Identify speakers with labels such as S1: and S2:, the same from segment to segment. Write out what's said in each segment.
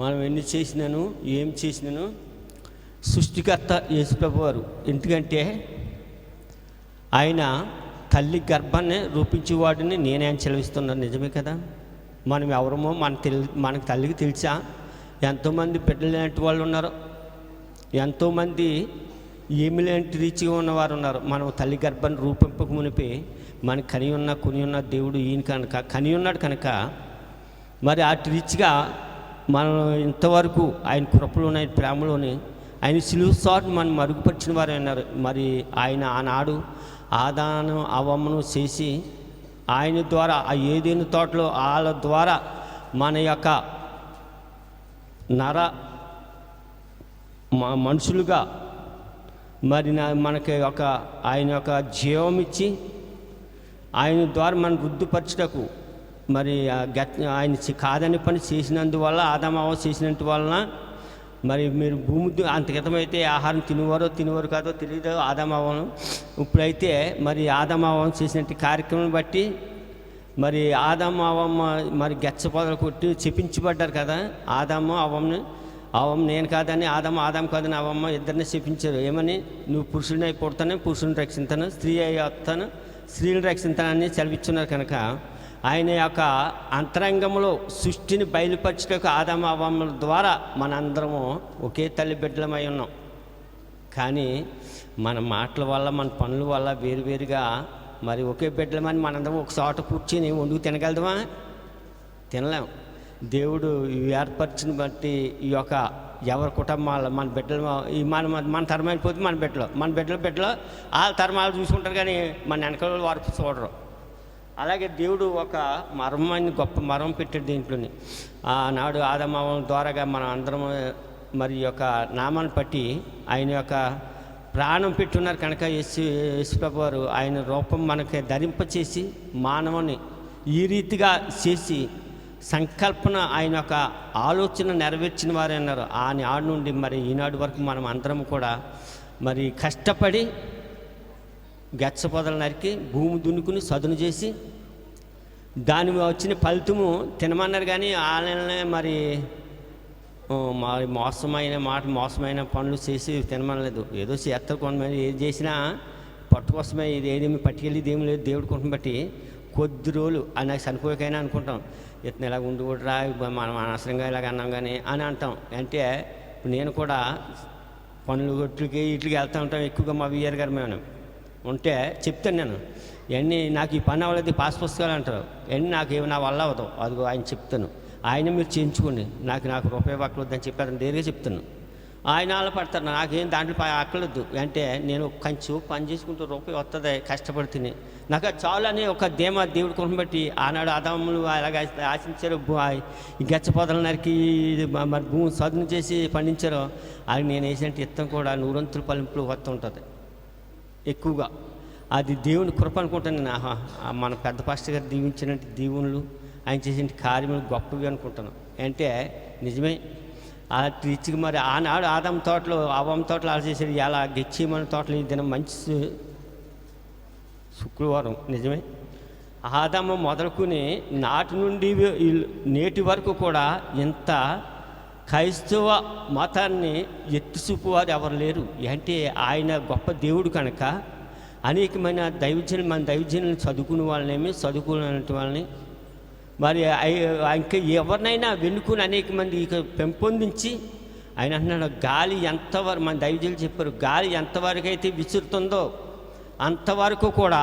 S1: మనం ఎన్ని చేసినాను ఏం చేసినాను? సృష్టికర్త యేసుప్రభు వారు ఎందుకంటే ఆయన తల్లి గర్భాన్ని రూపించేవాడిని నేనే అని చెలవిస్తున్నాను నిజమే కదా? మనం ఎవరమో మన తెలి మనకు తల్లికి తెలుసా? ఎంతోమంది బిడ్డలు లేనట్టు వాళ్ళు ఉన్నారు. ఎంతోమంది ఏమి లేని రీచిగా ఉన్నవారు ఉన్నారు. మనం తల్లి గర్భాన్ని రూపింపక మునిపి మనకి కని ఉన్న కొని ఉన్న దేవుడు ఈయన కనుక కని ఉన్నాడు కనుక మరి అటు రీచ్గా మనం ఇంతవరకు ఆయన కృపలోని ఆయన ప్రేమలోని ఆయన సిలువు సాట్ మనం మరుగుపరిచిన వారు అన్నారు. మరి ఆయన ఆనాడు ఆదానం అవమ్మను చేసి ఆయన ద్వారా ఆ ఏదైనా తోటలో వాళ్ళ ద్వారా మన యొక్క నర మా మనుషులుగా మరి నా మనకి ఒక ఆయన యొక్క జీవం ఇచ్చి ఆయన ద్వారా మనం వృద్ధిపరచుటకు మరి ఆ ఆయన కాదని పని చేసినందువల్ల ఆదామావ చేసినందు వలన మరి మీరు భూమి దు- అంత క్రితమైతే ఆహారం తినేవారో తినేవారు కాదో తెలియదు ఆదామావం ఇప్పుడైతే మరి ఆదామావం చేసినట్టు కార్యక్రమం బట్టి మరి ఆదాము అవమ్మ మరి గచ్చ పొదలు కొట్టి చెప్పించబడ్డారు కదా ఆదాము అవమ్మని అవమ్మ నేను కాదని ఆదాము ఆదాము కాదని అవమ్మ ఇద్దరిని చెప్పించారు. ఏమని? నువ్వు పురుషుడిని అయి పుడతాను పురుషుని రక్షిస్తాను స్త్రీ అయి వస్తాను స్త్రీని రక్షిస్తానని చదివించున్నారు కనుక ఆయన యొక్క అంతరంగంలో సృష్టిని బయలుపరచుటకు ఆదాము ద్వారా మనందరము ఒకే తల్లి బిడ్డలమై ఉన్నాం. కానీ మన మాటల వల్ల మన పనుల వల్ల వేరువేరుగా మరి ఒకే బిడ్డలమని మనందరం ఒక చోట కూర్చొని వండుకు తినగలదమా? తినలేం. దేవుడు ఏర్పరిచిన బట్టి ఈ యొక్క ఎవరి కుటుంబాలు మన బిడ్డలు ఈ మన మన- తరమైపోతే మన బిడ్డలు మన బిడ్డల బిడ్డలు వాళ్ళ తరమాలు చూసుకుంటారు కానీ మన వెనకాల వారు చూడరు. అలాగే దేవుడు ఒక మర్మాన్ని గొప్ప మర్మం పెట్టాడు దీంట్లోని. ఆనాడు ఆదమావం ద్వారాగా మనం అందరం మరి యొక్క నామాన్ని బట్టి ఆయన యొక్క ప్రాణం పెట్టున్నారు కనుక యేసు యేసుప్రభు వారు. ఆయన రూపం మనకి ధరింపచేసి మానవుని ఈ రీతిగా చేసి సంకల్పన ఆయన యొక్క ఆలోచన నెరవేర్చిన వారే అన్నారు. ఆ నాడు నుండి మరి ఈనాడు వరకు మనం అందరం కూడా మరి కష్టపడి గచ్చ పొదలు నరికి భూమి దున్నుకుని సదును చేసి దాని వచ్చిన ఫలితము తినమన్నారు కానీ వాళ్ళనే మరి మరి మోసమైన మాట మోసమైన పనులు చేసి తినమనలేదు. ఏదో చేస్తారు కొంతమంది ఏది చేసినా పట్టుకోసమే ఇది ఏదేమి పట్టుకెళ్ళి ఏమి లేదు దేవుడి కోసం బట్టి కొద్ది రోజులు అని నాకు చనిపోయాకైనా అనుకుంటాం. ఇతను ఇలా ఉండి కూడా రా మనం అనవసరంగా ఇలాగ అన్నాం కానీ అని అంటాం. అంటే నేను కూడా పనులు గొట్లకి వీటికి వెళ్తూ ఉంటాం ఎక్కువగా మా విఆర్ గారు మేము. ఉంటే చెప్తాను నేను. ఎన్ని నాకు ఈ పని అవ్వలేదు పాస్ పుస్తకాలు అంటారు. ఎన్ని నాకు ఏమి నా వల్ల అవ్వదు. అది ఆయన చెప్తాను. ఆయన మీరు చేయించుకోండి. నాకు నాకు రూపాయి పక్కలొద్దని చెప్పారు. అతను నేరుగా చెప్తాను. ఆయన వాళ్ళు పడతారు. నాకేం దాంట్లో అక్కలొద్దు అక్కర్లేదు. అంటే నేను కంచు పని చేసుకుంటూ రూపాయి వస్తుంది కష్టపడుతుంది నాకు చాలు అని ఒక దేమ దేవుడి కోసం బట్టి ఆనాడు అదమ్ములు అలాగ ఆశించారు. గచ్చపోతలు నరికి మరి భూమి సదును చేసి పండించారు అది నేను వేసినట్టు ఇత్తం కూడా నూరంతులు పలింపులు వస్తుంటుంది ఎక్కువగా. అది దేవుని కృప అనుకుంటాను నేను. మన పెద్ద పాస్టర్ గారు దీవించిన దీవునులు ఆయన చేసిన కార్యములు గొప్పవి అనుకుంటాను. అంటే నిజమే ఆ రీతికి మరి ఆనాడు ఆదం తోటలో ఆవం తోటలు అలా చేసేది ఎలా? గెచ్చిమని తోటలు ఈ దినం మంచి శుక్రవారం నిజమే. ఆదాము మొదలుకుని నాటి నుండి నేటి వరకు కూడా ఇంత క్రైస్తవ మతాన్ని ఎత్తి చూపువారు ఎవరు లేరు. అంటే ఆయన గొప్ప దేవుడు కనుక అనేకమైన దైవజనులు మన దైవజనులు చదువుకునే వాళ్ళనేమి చదువుకునే వాళ్ళని మరి ఇంకా ఎవరినైనా వెనుకుని అనేక మంది ఇక పెంపొందించి ఆయన అంటున్నాడు గాలి ఎంతవరకు మన దైవజనులు చెప్పారు గాలి ఎంతవరకు అయితే విసురుతుందో అంతవరకు కూడా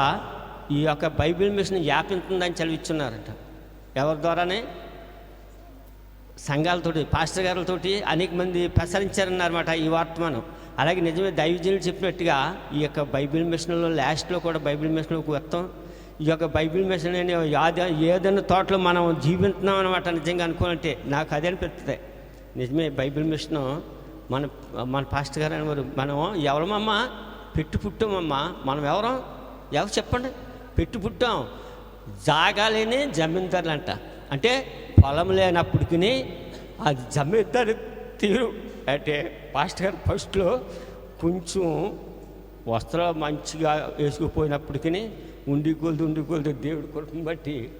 S1: ఈ యొక్క బైబిల్ మిషన్ వ్యాపింతుందని చదివిస్తున్నారట. ఎవరి ద్వారానే? సంఘాలతోటి పాస్టర్ గారులతోటి అనేక మంది ప్రసరించారన్నమాట ఈ వర్తమానం అలాగే నిజమే దైవజనులు చెప్పినట్టుగా ఈ యొక్క బైబిల్ మిషన్లో లాస్ట్లో కూడా బైబిల్ మిషన్లోకి వస్తాం ఈ యొక్క బైబిల్ మిషన్ అనే ఏదైనా తోటలో మనం జీవిస్తున్నాం అనమాట నిజంగా అనుకోవాలంటే నాకు అదే అనిపిస్తుంది నిజమే బైబిల్ మిషన్ మన మన పాస్టర్ గారు అనేవారు మనం ఎవరమమ్మా? పెట్టు పుట్టామమ్మా. మనం ఎవరం? ఎవరు చెప్పండి? పెట్టు పుట్టాం. జాగాలేని జమీందారులు అంట అంటే పొలం లేనప్పటికీ అది జమీందారు తీరు. అంటే పాస్టర్ గారు ఫస్ట్లో కొంచెం వస్త్రాలు మంచిగా వేసుకుపోయినప్పటికీ ఉండి కొలుదు ఉండి కొలుదు దేవుడి కొడుకుని బట్టి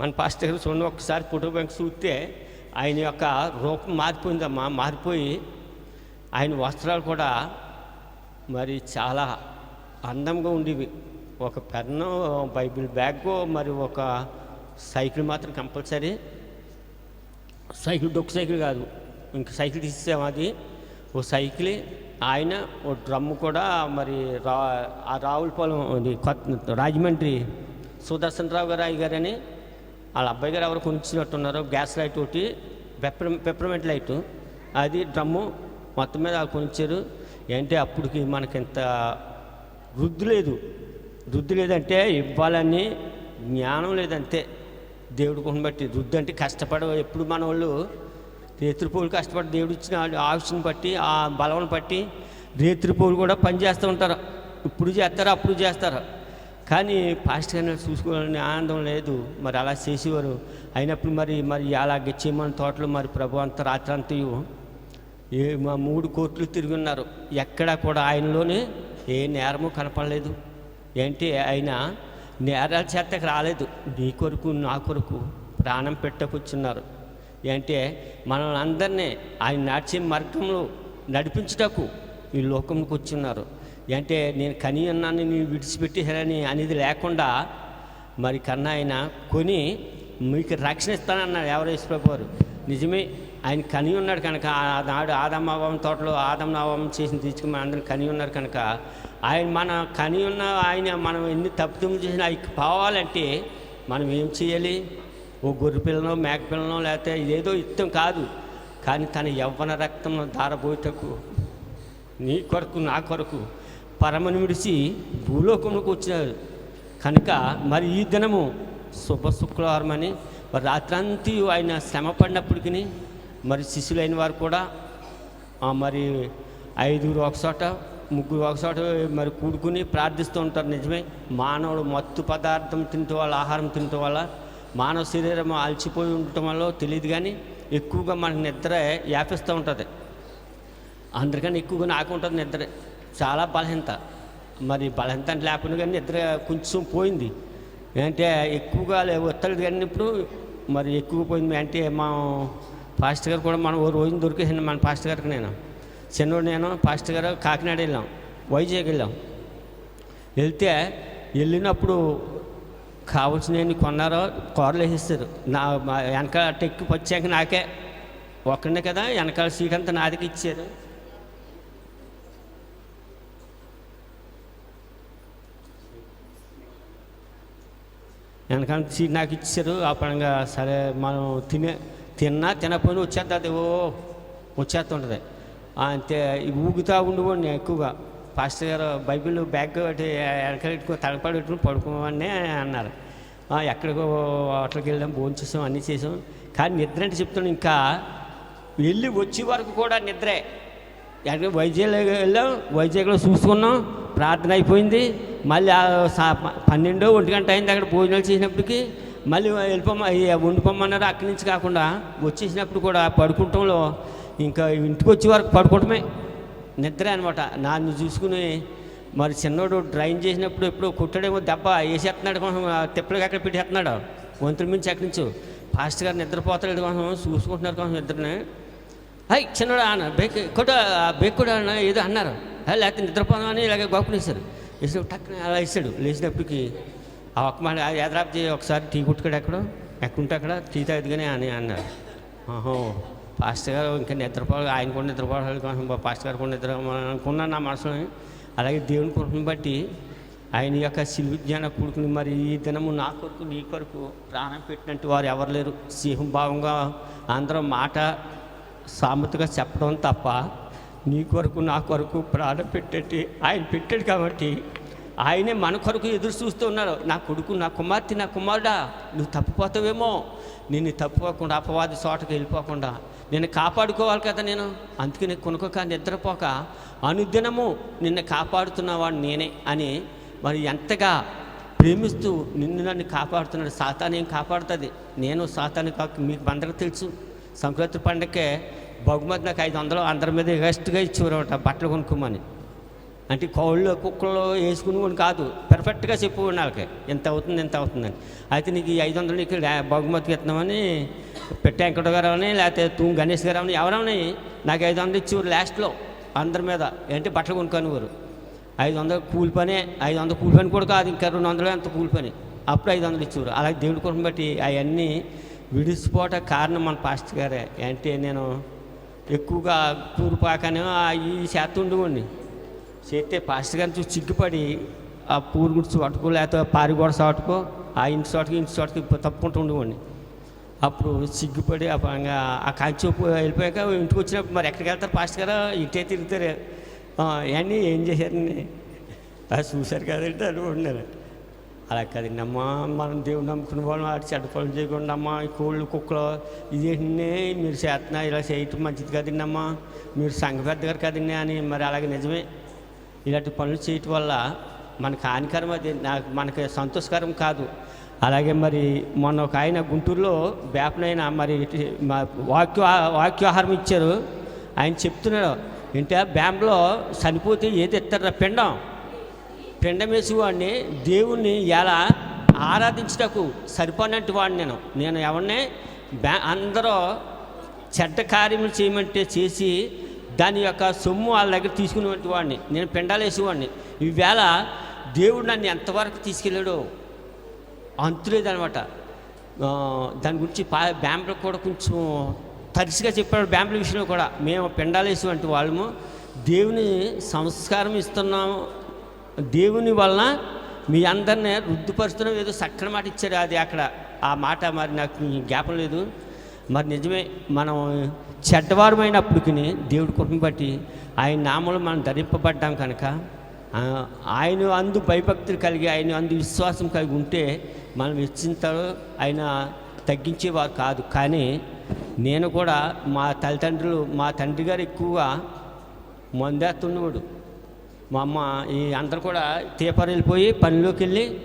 S1: మన పాస్టర్ గారు చూడండి ఒకసారి ఫోటో బ్యాంక్ చూస్తే ఆయన యొక్క రూపం మారిపోయిందమ్మా మారిపోయి ఆయన వస్త్రాలు కూడా మరి చాలా అందంగా ఉండేవి. ఒక పెన్ను బైబిల్ బ్యాగ్ మరి ఒక సైకిల్ మాత్రం కంపల్సరీ. సైకిల్ డొక్కు సైకిల్ కాదు. ఇంక సైకిల్ తీసాము అది. ఓ సైకిల్ ఆయన ఓ డ్రమ్ము కూడా మరి రా ఆ రావులపాలెం అది కొత్త రాజమండ్రి సుదర్శన్ రావు గారు అయ్య గారని వాళ్ళ అబ్బాయి గారు ఎవరు కొనిచ్చినట్టున్నారు గ్యాస్ లైట్ ఒకటి పెప్పర్ పెప్పర్మెంట్ లైట్. అది డ్రమ్ము మొత్తం మీద వాళ్ళు కొనిచ్చారు. ఏంటి అప్పటికి మనకింత వృద్ధి లేదు. వృద్ధి లేదంటే ఇవ్వాలని జ్ఞానం లేదంతే. దేవుడి కోసం బట్టి వృద్ధి అంటే కష్టపడ ఎప్పుడు మన వాళ్ళు రేత్రిపోలు కష్టపడి దేవుడు ఇచ్చిన ఆవిష్ని బట్టి ఆ బలం బట్టి రేత్రిపోలు కూడా పని చేస్తూ ఉంటారు. ఇప్పుడు చేస్తారు అప్పుడు చేస్తారు. కానీ పాస్టర్ గారిని చూసుకోవాలని ఆనందం లేదు. మరి అలా చేసేవారు. అయినప్పుడు మరి మరి అలా గెచ్చేమని తోటలు మరి ప్రభు అంత రాత్రంతయు ఏ మా మూడు కోట్లు తిరిగి ఉన్నారు. ఎక్కడా కూడా ఆయనలోనే ఏ నేరము కనపడలేదు. ఏంటి ఆయన నేరాల చేతకు రాలేదు. నీ కొరకు నా కొరకు ప్రాణం పెట్టకొచ్చున్నారు. అంటే మనం అందరినీ ఆయన నడిచే మార్గంలో నడిపించుటకు ఈ లోకంకి వచ్చున్నారు అంటే నేను కని అన్నాను నేను విడిచిపెట్టేశారని అనేది లేకుండా మరి కన్నా ఆయన కొని మీకు రక్షణ ఇస్తానన్నాడు ఎవరు యేసుప్రభు నిజమే ఆయన కని ఉన్నాడు కనుక ఆ- నాడు ఆదమ్మావం తోటలో ఆదమ్నావం చేసి తీసుకుని మన అందరం కని ఉన్నారు కనుక ఆయన మన కని ఉన్న ఆయన మనం ఎన్ని తప్పుతులు చేసినా అవి పోవాలంటే మనం ఏం చేయాలి? ఓ గొర్రె పిల్లనో మేక పిల్లనో లేకపోతే ఇదేదో ఇష్టం కాదు. కానీ తన యవ్వన రక్తం దారబోయటకు నీ కొరకు నా కొరకు పరమను విడిచి భూలోకంలోకి వచ్చినాడు. కనుక మరి ఈ దినము శుభ శుక్రవారం అని మరి రాత్రంతా ఆయన శ్రమ పడినప్పటికీ మరి శిష్యులైన వారు కూడా మరి ఐదుగురు ఒకచోట ముగ్గురు ఒకచోట మరి కూడుకుని ప్రార్థిస్తూ ఉంటారు నిజమే. మానవుడు మత్తు పదార్థం తింటూ వల్ల ఆహారం తినటం వల్ల మానవ శరీరం అలసిపోయి ఉండటం వల్ల తెలియదు కానీ ఎక్కువగా మనకు నిద్ర వ్యాపిస్తూ ఉంటుంది. అందుకని ఎక్కువగా ఆకుంటుంది ఉంటుంది నిద్ర. చాలా బలహీనత. మరి బలహీనత అంటే లేకుండా కానీ నిద్ర కొంచెం పోయింది. అంటే ఎక్కువగా లే- కానీ ఇప్పుడు మరి ఎక్కువ పోయింది. అంటే మా పాస్టర్ గారు కూడా మనం ఓ రోజున దొరికేసింది మన పాస్టర్ గారికి నేను. చిన్నోడు నేను పాస్టర్ గారు కాకినాడ వెళ్ళాం. వైజాగ్ వెళ్ళాం. వెళ్తే వెళ్ళినప్పుడు కావాల్సినవి కొన్నారో కూరలు వేసేస్తారు. నా వెనకాల టెక్కి వచ్చాక నాకే. ఒక్కడే కదా వెనకాల సీట్ అంతా నాదికి ఇచ్చారు. వెనకాల సీట్ నాకు ఇచ్చారు. ఆ పరంగా సరే మనం తినే తిన్నా తినకపోయినా వచ్చేస్తుంది ఓ వచ్చేస్తుంటుంది. అంతే ఊగుతా ఉండిపోండి ఎక్కువగా. పాస్టర్ గారు బైబిల్ బ్యాగ్ ఒకటి వెనకాల పెట్టుకుని పెట్టుకుని పడుకోమని అన్నారు. ఎక్కడికో హోటల్కి వెళ్ళాం భోజనం చేసాం అన్నీ చేసాం. కానీ నిద్ర అంటే చెప్తున్నాను ఇంకా వెళ్ళి వచ్చే వరకు కూడా నిద్రే. ఎక్కడ వైజాగ్ వెళ్ళాం వైజాగ్లో చూసుకున్నాం ప్రార్థన అయిపోయింది. మళ్ళీ పన్నెండో ఒంటి గంట అయింది అక్కడ భోజనాలు చేసినప్పటికి. మళ్ళీ వెళ్ళిపోమ్మ వండిపోమన్నారు అక్కడి నుంచి కాకుండా వచ్చేసినప్పుడు కూడా పడుకుంటంలో. ఇంకా ఇంటికి వచ్చే వరకు పడుకోవటమే. నిద్ర అనమాట నాన్ను చూసుకుని మరి చిన్నోడు డ్రైన్ చేసినప్పుడు ఎప్పుడో కుట్టడేమో దెబ్బ వేసేస్తున్నాడు కొంచెం తిప్పలకి అక్కడ పెట్టేస్తున్నాడు వంతుల మించి ఎక్కడి నుంచో. ఫాస్ట్ గారు నిద్రపోతాడు కొంచెం చూసుకుంటున్నారు కొంచెం నిద్రని హై చిన్నోడు అన్న బేక్ కూడా బేక్ కూడా అన్న ఏదో అన్నారు. లేకపోతే నిద్రపోదామని ఇలాగే గోపనేశారు వేసిన టక్కున అలా వేసాడు లేచినప్పటికి ఆ ఒక్క మాట ఎదరాప్ ఒకసారి టీ కుట్టుకాడు ఎక్కడో? ఎక్కడుంటే అక్కడ? టీ తాగుతుగానే అని అన్నారు ఆహో. పాస్టర్ గారు ఇంకా నిద్రపోవాలి ఆయన కూడా నిద్రపోవాలి కోసం పాస్టర్ గారు కూడా నిద్ర అనుకున్నాను నా మనసులో. అలాగే దేవుని కొరకు బట్టి ఆయన యొక్క శిల్వి జ్ఞాన కొడుకుని మరి ఈ దినము నా కొరకు నీ కొరకు ప్రాణం పెట్టినట్టు వారు ఎవరు లేరు. సింహం భావంగా అందరం మాట సామెతగా చెప్పడం తప్ప నీ కొరకు నా కొరకు ప్రాణం పెట్టేటి ఆయన పెట్టాడు కాబట్టి ఆయనే మన కొరకు ఎదురు చూస్తూ ఉన్నారు. నా కొడుకు నా కుమార్తె నా కుమారుడా నువ్వు తప్పిపోతావేమో. నిన్ను తప్పుకోకుండా అపవాది చోటకి వెళ్ళిపోకుండా. నిన్ను కాపాడుకోవాలి కదా నేను. అందుకని కొనుకోక నిద్రపోక అనుదినము నిన్ను కాపాడుతున్నవాడు నేనే అని మరి ఎంతగా ప్రేమిస్తూ నిన్ను నన్ను కాపాడుతున్నాడు. సాతాను ఏం కాపాడుతుంది? నేను సాతాను కాక మీకు అందరికీ తెలుసు. సంక్రాంతి పండగకే బహుమతి నాకు ఐదు వందలు అందరి మీద వేస్ట్గా ఇచ్చేవారట బట్టలు కొనుక్కోమని. అంటే కోళ్ళు కుక్కలు వేసుకుని కూడా కాదు. పర్ఫెక్ట్గా చెప్పు వాళ్ళకి. ఎంత అవుతుంది ఎంత అవుతుందని. అయితే నీకు ఈ ఐదు వందలు నీకు బహుమతికి ఇస్తున్నామని పెట్ట వెంకట గారు అని లేకపోతే తూ గణేష్ గారు అని ఎవరవని నాకు ఐదు వందలు ఇచ్చేవారు లాస్ట్లో అందరి మీద. ఏంటి? బట్టలు కొనుక్కొనివారు. ఐదు వందలు కూలి పని ఐదు వందలు కూలి పని కూడా కాదు. ఇంకా రెండు వందలు ఎంత కూలి పని. అప్పుడు ఐదు వందలు ఇచ్చేవారు. అలాగే దేవుడి కోసం బట్టి అవన్నీ విడిచిపోట కారణం మన పాస్టర్ గారే. అంటే నేను ఎక్కువగా తూరుపాకనే ఈ శాతం ఉండేవాడిని చేస్తే పాస్టర్ గారిని చూసి సిగ్గుపడి ఆ పూరు గుడిచి పట్టుకో లేకపోతే పారిగోడ సాటుకో ఆ ఇంటి చోటకి ఇంటి చోటకి తప్పుకుంటూ ఉండేవాడిని. అప్పుడు సిగ్గుపడి ఆ పరంగా ఆ వెళ్ళిపోయాక ఇంటికి వచ్చినప్పుడు మరి ఎక్కడికి వెళ్తారు పాస్టర్ గారు ఇంటే తిరుగుతారు. ఇవన్నీ ఏం చేశారని అది చూశారు కదంటే అనుకుంటున్నారు. అలా కదండి అమ్మా మనం దేవుడు నమ్ముకున్న వాళ్ళం ఆడి చెడ్డ పనులు చేయకుండా అమ్మా ఈ కోళ్ళు కుక్కలు ఇదేంటి? మీరు చేస్తున్నా ఇలా చేయటం మంచిది కదండి అమ్మా. మీరు సంఘ పెద్ద గారు కదండి అని. మరి అలాగే నిజమే. ఇలాంటి పనులు చేయటం వల్ల మనకు హానికరం అది నాకు మనకి సంతోషకరం కాదు. అలాగే మరి మొన్న ఒక ఆయన గుంటూరులో వేపనైన మరి మా వాక్య వాక్యాహారం ఇచ్చారు. ఆయన చెప్తున్నాడు ఏంటంటే బ్యాంలో చనిపోతే ఏది ఎత్తారా పిండం? పిండం వేసేవాడిని దేవుణ్ణి ఎలా ఆరాధించటకు సరిపోనట్టు వాడిని నేను. నేను ఎవరిని బ్యా అందరూ చెడ్డ కార్యములు చేయమంటే చేసి దాని యొక్క సొమ్ము వాళ్ళ దగ్గర తీసుకునేటువంటి వాడిని. నేను పెండాలేసేవాడిని ఈవేళ దేవుడు నన్ను ఎంతవరకు తీసుకెళ్ళాడో అంతులేదనమాట దాని గురించి పా బ్యాంకులో కూడా కొంచెం తరిసిగా చెప్పాడు బ్యాంపుల విషయంలో కూడా. మేము పిండాలేసేటువంటి వాళ్ళము. దేవుని సంస్కారం ఇస్తున్నాము. దేవుని వలన మీ అందరిని రుద్దుపరుస్తున్నాం ఏదో చక్కని మాట ఇచ్చారు అది అక్కడ. ఆ మాట మరి నాకు జ్ఞాపం లేదు. మరి నిజమే మనం చెడ్డవారమైనప్పటికీ దేవుడి కృపను బట్టి ఆయన నామంలో మనం ధరింపబడ్డాం కనుక ఆయన అందు భయభక్తులు కలిగి ఆయన అందు విశ్వాసం కలిగి ఉంటే మనం హెచ్చింతాడు ఆయన తగ్గించేవారు కాదు. కానీ నేను కూడా మా తల్లిదండ్రులు మా తండ్రి గారు ఎక్కువగా మందేస్తుండేవాడు మా అమ్మ ఈ అందరు కూడా తీపర వెళ్ళిపోయి పనిలోకి వెళ్ళి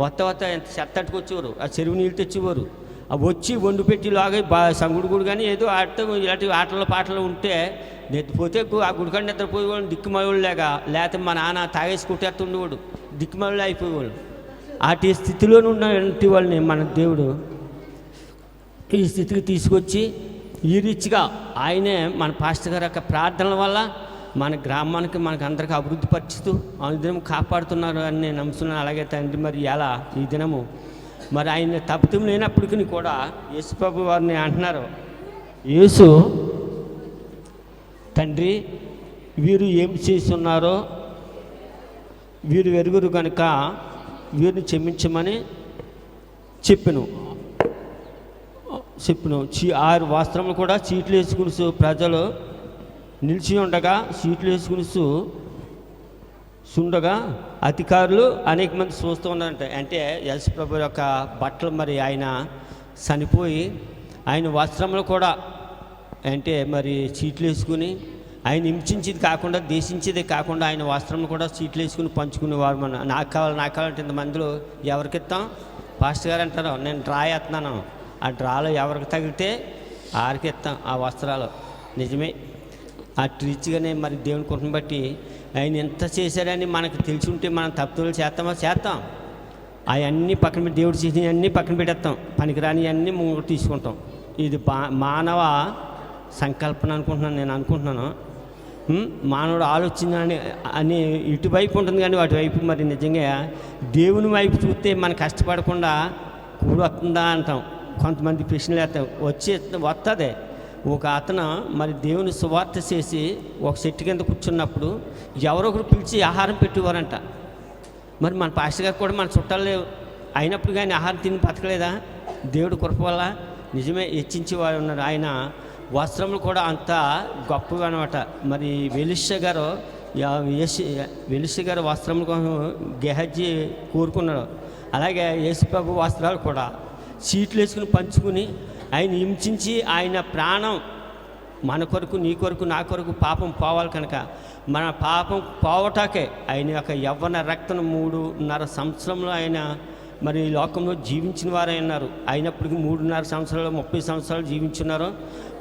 S1: వత్త వత్త ఎంత చెత్త అట్టుకొచ్చేవారు ఆ చెరువు నీళ్ళు తెచ్చేవారు. వచ్చి వండు పెట్టి లాగా బా సంగుడు గుడి కానీ ఏదో ఆడితే ఇలాంటి ఆటలు పాటలు ఉంటే నిద్రపోతే ఆ గుడికాడ నిద్రపోయేవాడు దిక్కుమయోళ్ళు లేక లేకపోతే మా నాన్న తాగేసి కొట్టేస్తుండేవాడు దిక్కుమయోళ్ళు అయిపోయేవాళ్ళు అటు స్థితిలోనే ఉన్నటువంటి వాళ్ళని మన దేవుడు ఈ స్థితికి తీసుకొచ్చి ఈ రీచ్గా ఆయనే మన పాస్టర్ గారి యొక్క ప్రార్థనల వల్ల మన గ్రామానికి మనకు అందరికీ అభివృద్ధి పరుచుతూ అనుదినం కాపాడుతున్నారు అని నేను నమ్ముతున్నాను. అలాగే తండ్రి మరి ఎలా ఈ దినము మరి ఆయన తప్పితం లేనప్పటికీ కూడా యేసుప్రభు వారిని అంటున్నారు యేసు తండ్రి వీరు ఏం చేస్తున్నారో వీరు వెరుగురు కనుక వీరిని క్షమించమని చెప్పాను. చెప్పిను. చీ ఆరు వస్త్రములు కూడా చీట్లు వేసుకుని ప్రజలు నిలిచి ఉండగా సీట్లు వేసుకుని సుండగా అధికారులు అనేక మంది చూస్తూ ఉన్నారంట. అంటే యశ్ ప్రభు యొక్క బట్టలు మరి ఆయన చనిపోయి ఆయన వస్త్రములు కూడా అంటే మరి చీట్లు వేసుకుని ఆయన హింసించేది కాకుండా దేశించేది కాకుండా ఆయన వస్త్రములు కూడా చీట్లు వేసుకుని పంచుకునేవారు మన నాకు కావాలి నాకు కావాలంటే ఇంతమందిలో ఎవరికి ఇస్తాం? పాస్టర్ గారు అంటారు నేను డ్రా వేస్తున్నాను ఆ డ్రాలో ఎవరికి తగిలితే ఆరికి ఇస్తాం ఆ వస్త్రాలు. నిజమే. ఆ రీచ్గానే మరి దేవుని కుటుంబం బట్టి ఆయన ఎంత చేశారని మనకు తెలిసి ఉంటే మనం తప్పులు చేస్తామా? చేస్తాం. అవన్నీ పక్కన పెట్టి దేవుడు చేసినవి అన్నీ పక్కన పెట్టేస్తాం. పనికిరాని అన్నీ ముందు తీసుకుంటాం. ఇది మానవ సంకల్పన అనుకుంటున్నాను నేను అనుకుంటున్నాను. మానవుడు ఆలోచన అని ఇటువైపు ఉంటుంది కానీ అటువైపు మరి నిజంగా దేవుని వైపు చూస్తే మనం కష్టపడకుండా కూడి వస్తుందా అంటాం. కొంతమంది ప్రశ్నలు వేస్తాం. వచ్చి వస్తుంది ఒక అతను మరి దేవుని సువార్త చేసి ఒక చెట్టు కింద కూర్చున్నప్పుడు ఎవరో ఒకరు పిలిచి ఆహారం పెట్టేవారంట. మరి మన పాస్టర్ గారు కూడా మన చుట్టాలు లేవు. అయినప్పుడు కానీ ఆహారం తిని బతకలేదా? దేవుడు కృప వల్ల నిజమే హెచ్చించేవారు ఉన్నారు. ఆయన వస్త్రములు కూడా అంత గొప్పగా అనమాట మరి వెలిష గారు వెలిష గారు వస్త్రముల కోసం గెహజీ కోరుకున్నాడు. అలాగే యేసుప్రభు వస్త్రాలు కూడా సీట్లు వేసుకుని పంచుకుని ఆయన హింసించి ఆయన ప్రాణం మన కొరకు నీ కొరకు నా కొరకు పాపం పోవాలి కనుక మన పాపం పోవటాకే ఆయన యొక్క యవ్వన రక్తం మూడున్నర సంవత్సరంలో ఆయన మరి ఈ లోకంలో జీవించిన వారే ఉన్నారు అయినప్పటికీ మూడున్నర సంవత్సరాలు ముప్పై సంవత్సరాలు జీవించున్నారు.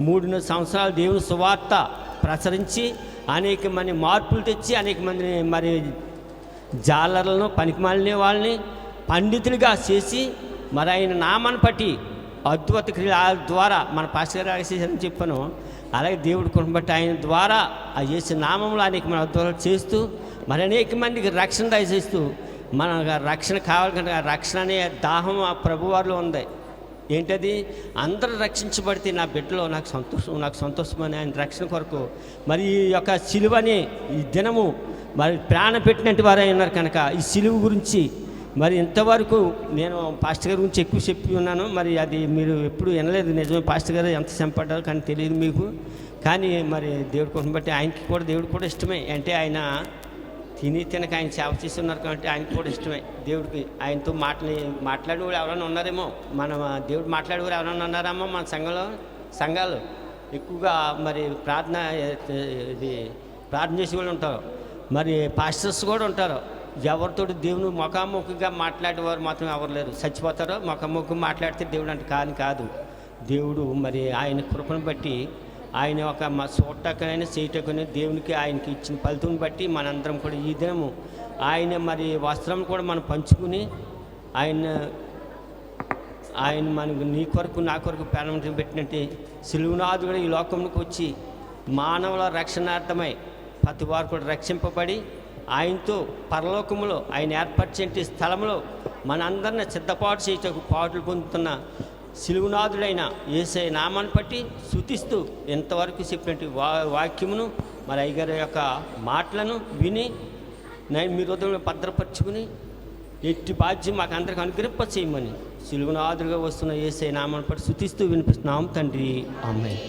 S1: మూడున్నర సంవత్సరాలు దేవుని సువార్త ప్రసరించి అనేక మంది మార్పులు తెచ్చి అనేక మందిని మరి జాలర్లను పనికిమాలిన వాళ్ళని పండితులుగా చేసి మరి ఆయన నామాన్ని పట్టి అద్భుత క్రియల ద్వారా మన పాస్టర్ గారు చేశారని చెప్పాను? అలాగే దేవుడు కృపను బట్టి ఆయన ద్వారా ఆ చేసే నామంలో అనేక మన అద్భుతాలు చేస్తూ మరి అనేక మందికి రక్షణ దయచేస్తూ మన రక్షణ కావాలంటే రక్షణ అనే దాహం ఆ ప్రభువారిలో ఉంది. ఏంటది? అందరూ రక్షించబడితే నా బిడ్డలో నాకు సంతోషం నాకు సంతోషమని ఆయన రక్షణ కొరకు మరి ఈ యొక్క సిలువని ఈ దినము మరి ప్రాణ పెట్టినట్టు వారే ఉన్నారు కనుక ఈ సిలువు గురించి మరి ఇంతవరకు నేను పాస్టర్ గారి గురించి ఎక్కువ చెప్పి ఉన్నాను. మరి అది మీరు ఎప్పుడు వినలేదు. నిజమే పాస్టర్ గారు ఎంత చంపడ్డారు కానీ తెలియదు మీకు. కానీ మరి దేవుడి కోసం బట్టి ఆయనకి కూడా దేవుడు కూడా ఇష్టమే. అంటే ఆయన తిని తినక ఆయన సేవ చేస్తున్నారు కాబట్టి ఆయనకి కూడా ఇష్టమే. దేవుడికి ఆయనతో మాట్లా మాట్లాడేవారు ఎవరైనా ఉన్నారేమో. మన దేవుడు మాట్లాడేవారు ఎవరైనా ఉన్నారేమో మన సంఘంలో సంఘాలు. ఎక్కువగా మరి ప్రార్థన ఇది ప్రార్థన చేసే వాళ్ళు ఉంటారు. మరి పాస్టర్స్ కూడా ఉంటారు. ఎవరితో దేవుని ముఖాముఖిగా మాట్లాడేవారు మాత్రం ఎవరు లేరు. చచ్చిపోతారో ముఖాముఖి మాట్లాడితే దేవుడు అంటే కాని కాదు. దేవుడు మరి ఆయన కృపను బట్టి ఆయన ఒక మా చూడటకనైనా చేయటకనే దేవునికి ఆయనకి ఇచ్చిన ఫలితం బట్టి మనందరం కూడా ఈ దినము ఆయన మరి వస్త్రం కూడా మనం పంచుకుని ఆయన ఆయన మనకు నీ కొరకు నా కొరకు ప్రాణం పెట్టినట్టు సిలువునాథుడు ఈ లోకంలోకి వచ్చి మానవుల రక్షణార్థమై ప్రతి వారు కూడా రక్షింపబడి ఆయనతో పరలోకములో ఆయన ఏర్పరిచే స్థలంలో మనందరిని సిద్ధపాటు చేయటకు పాటలు పొందుతున్న శిలువునాథుడైన ఏసై నామాన్ని బట్టి శుతిస్తూ ఇంతవరకు చెప్పినట్టు వా వాక్యమును మరి అయ్యగారి యొక్క మాటలను విని నేను మీ హృదయంలో భద్రపరుచుకుని ఎట్టి బాధ్యం మాకు అందరికి అనుగ్రహింప చేయమని శిలువునాథుడిగా వస్తున్న ఏసై నామాన్ని బట్టి శుతిస్తూ వినిపిస్తున్నాం తండ్రి. అమ్మాయి